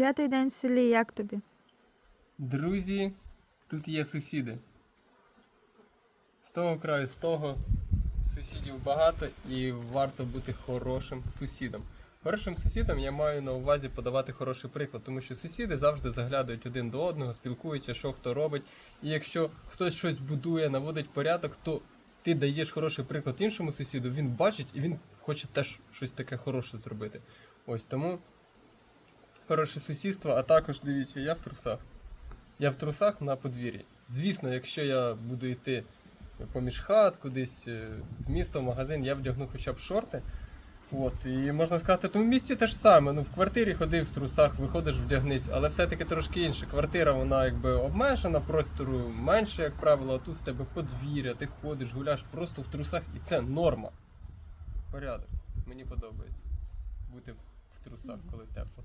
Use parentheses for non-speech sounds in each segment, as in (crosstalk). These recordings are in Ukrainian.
П'ятий день в селі, як тобі? Друзі, тут є сусіди. З того краю, з того сусідів багато і варто бути хорошим сусідом. Хорошим сусідом я маю на увазі подавати хороший приклад, тому що сусіди завжди заглядають один до одного, спілкуються, що хто робить. І якщо хтось щось будує, наводить порядок, то ти даєш хороший приклад іншому сусіду, він бачить і він хоче теж щось таке хороше зробити. Ось тому хороше сусідство, а також дивіться, я в трусах. Я в трусах на подвір'ї. Звісно, якщо я буду йти поміж хат, кудись е, в місто, в магазин, я вдягну хоча б шорти. От, і можна сказати, тому в місті те ж саме. Ну, в квартирі ходив в трусах, виходиш, вдягнись, але все-таки трошки інше. Квартира вона якби обмежена, простору менше, як правило, а тут в тебе подвір'я, ти ходиш, гуляш просто в трусах, і це норма. Порядок. Мені подобається бути в трусах, коли тепло.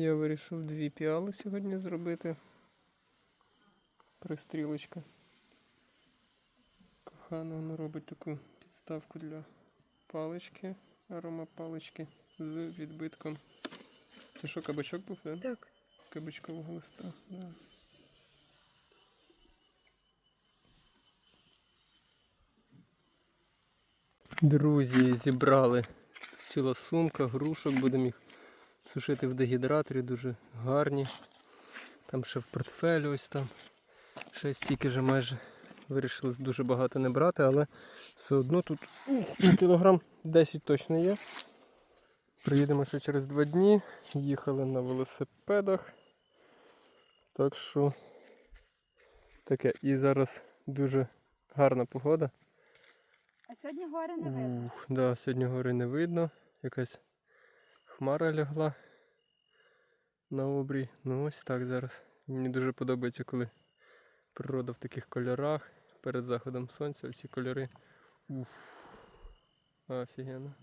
Я вирішив дві піали сьогодні зробити. Пристрілочка. Кохана вона робить таку підставку для палички, аромапалички з відбитком. Це що, кабачок був, да? Так. Кабачкового листа. Да. Друзі, зібрали ціла сумка, грушок, будемо їх сушити в дегідраторі, дуже гарні. Там ще в портфелі ось там. Ще стільки вже майже вирішили дуже багато не брати, але все одно тут ух, кілограм 10 точно є. Приїдемо ще через два дні. Їхали на велосипедах. Так що таке. І зараз дуже гарна погода. А сьогодні гори не видно. Ух, да, сьогодні гори не видно. Якась хмара лягла на обрій. Ну ось так зараз. Мені дуже подобається, коли природа в таких кольорах перед заходом сонця, всі кольори. Уф. Офігенно.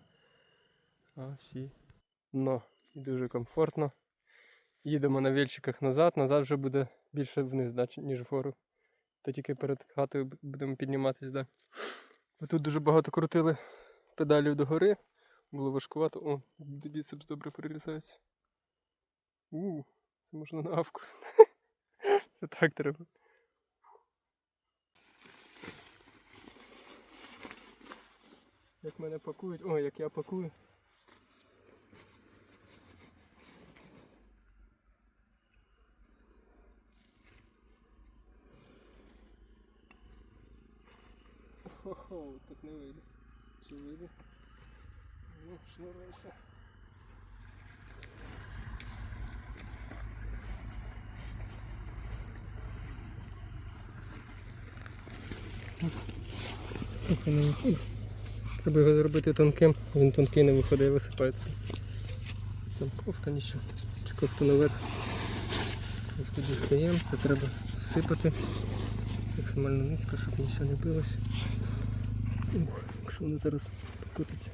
Офі. Ну, і дуже комфортно. Їдемо на вільчиках назад, назад вже буде більше вниз, ніж вгору. То тільки перед хатою будемо підніматись, да. Тут дуже багато крутили педалів догори. Було важкувато. О, біцепс добре перерізається. У, це можна на авку. (laughs) Так треба. Як мене пакують. О, як я пакую. Хо-хо, так не вийде. Чи вийде? Ну, шнуруйся. Треба його зробити тонким, він тонкий не виходить, висипає. Там кофта нічого. Чи кофту наверх. Кофту дістаємо, це треба всипати максимально низько, щоб нічого не билось. Ух, якщо воно зараз покотиться.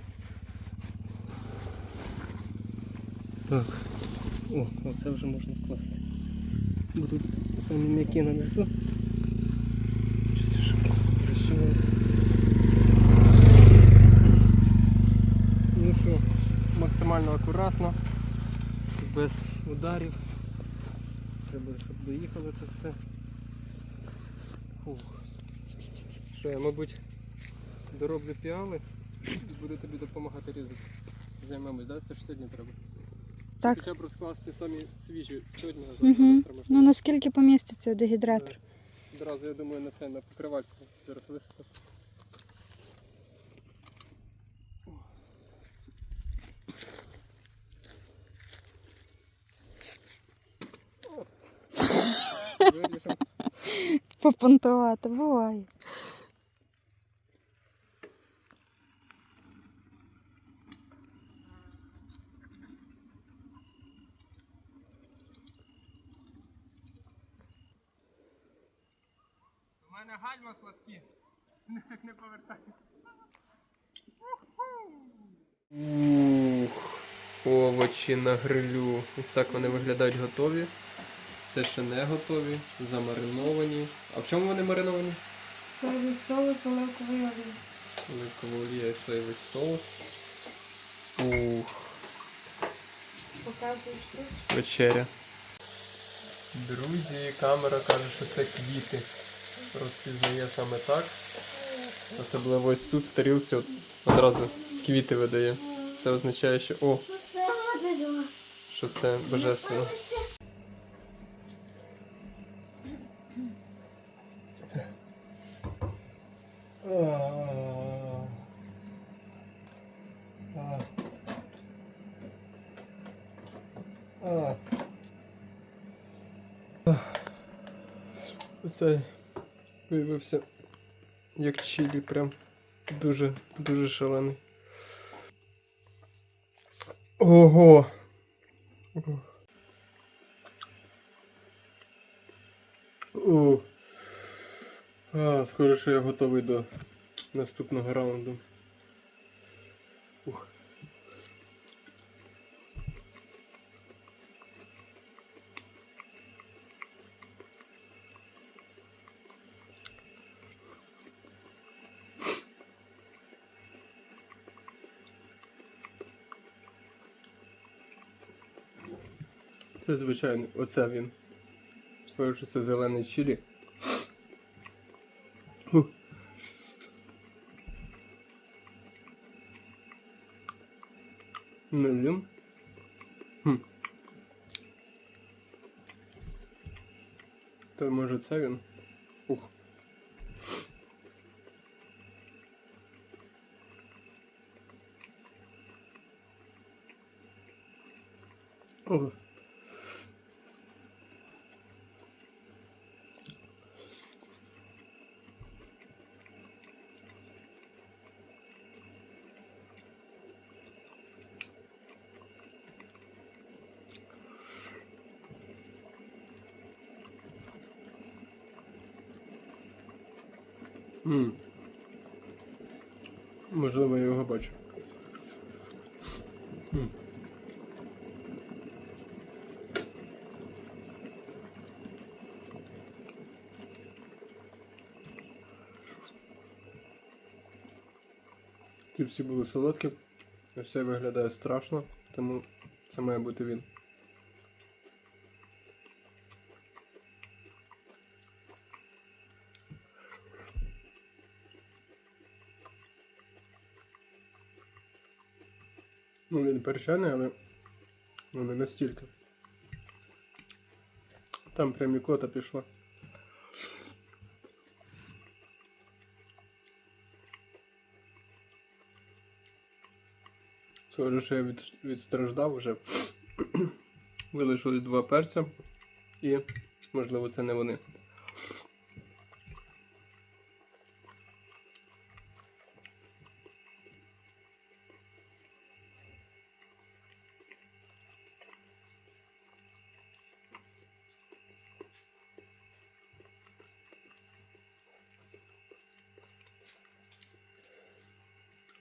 Так. О, оце вже можна вкласти. Бо тут самі м'які нанесу. Ну що, максимально акуратно, без ударів. Треба, щоб доїхало це все. Фух. Що я, мабуть, дороблю піали і буду тобі допомагати різати. Займемось, да? Це ж сьогодні треба. Так. Хоча б розкласти самі свіжі сьогодні, Угу. Ну наскільки поміститься дегідратор? Одразу, я думаю, на це на покривальство зараз висипати. (laughs) Попонтувати, буває. Мене гальма сладкі. Так не повертай. Ух, овочі на грилю. Ось так вони виглядають готові. Це ще не готові, замариновані. А в чому вони мариновані? Соєвий соус, оливковий олій. Оливкова олія і соєвий соус. Ух, Показуєш тут? вечеря. Друзі, камера каже, що це квіти. Розпізнає саме так. Особливо ось тут в тарілці от, одразу квіти видає. Це означає, що о, що це божественно. Оцей виявився як чилі, прям дуже, дуже шалений. Ого. О. А, схоже, що я готовий до наступного раунду. Це звичайно, оце він. Схоже, що це зелений чилі. Фу. Не він. Хм. То може це він? Ух. Ого. М. Можливо, я його бачу. М. Ті всі були солодкі, все виглядає страшно, тому це має бути він. Ну, він перчений, але ну, не настільки. Там прям ікота пішла. Схоже, що я від, відстраждав вже. (clears throat) Вилишили два перця і, можливо, це не вони.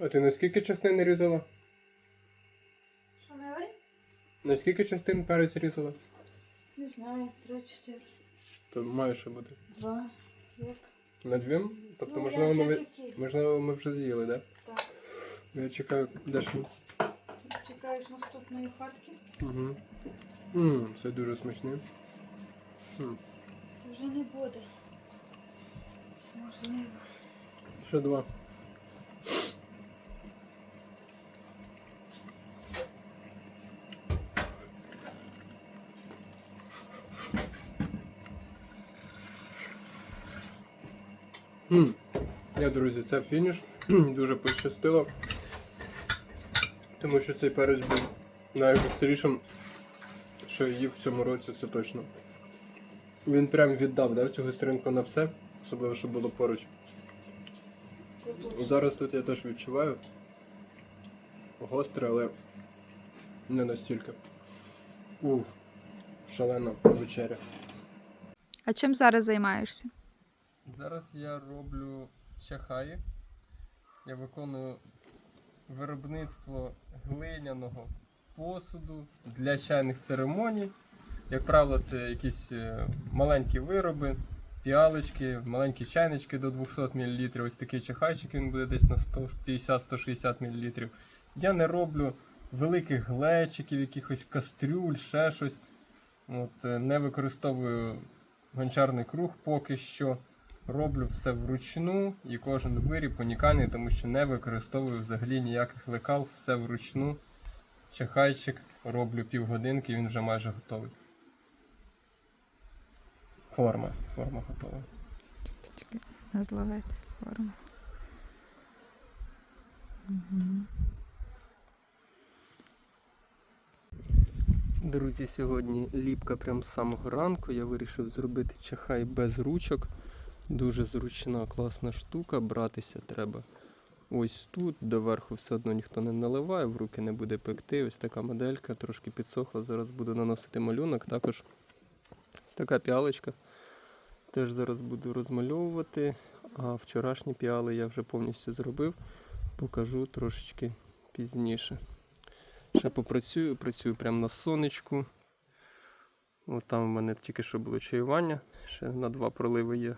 А ти на скільки частин різала? Що мили? На скільки частин перець різала? Не знаю, три-чотири. То має ще бути. Два. Як? На дві? Тобто, Ну, можливо, ми, такі. можливо, ми вже з'їли, так? Так. Я чекаю, де ж ми? Чекаєш наступної хатки, Угу. Ммм, це дуже смачне. М. то вже не буде. Можливо. Ще два. Я, друзі, це фініш. Дуже пощастило. Тому що цей перець був найгострішим, що я їв в цьому році, це точно. Він прям віддав да, цю гостринку на все, особливо, що було поруч. Зараз тут я теж відчуваю гостре, але не настільки. Уф, шалена вечеря. А чим зараз займаєшся? Зараз я роблю чахаї. Я виконую виробництво глиняного посуду для чайних церемоній. Як правило, це якісь е, маленькі вироби, піалочки, маленькі чайнички до 200 мл. Ось такий чахайчик він буде десь на 150-160 мл. Я не роблю великих глечиків, якихось кастрюль, ще щось. От, е, не використовую гончарний круг поки що. Роблю все вручну і кожен виріб унікальний, тому що не використовую взагалі ніяких лекал, все вручну. Чахайчик роблю півгодинки, він вже майже готовий. Форма. Форма готова. Не зловити форму. Угу. Друзі, сьогодні ліпка прям з самого ранку. Я вирішив зробити чахай без ручок. Дуже зручна, класна штука. Братися треба ось тут. Доверху все одно ніхто не наливає, в руки не буде пекти. Ось така моделька, трошки підсохла. Зараз буду наносити малюнок. Також ось така піалочка. Теж зараз буду розмальовувати. А вчорашні піали я вже повністю зробив. Покажу трошечки пізніше. Ще попрацюю, працюю прямо на сонечку. От там в мене тільки що було чаювання. Ще на два проливи є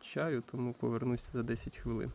чаю, тому повернуся за 10 хвилин.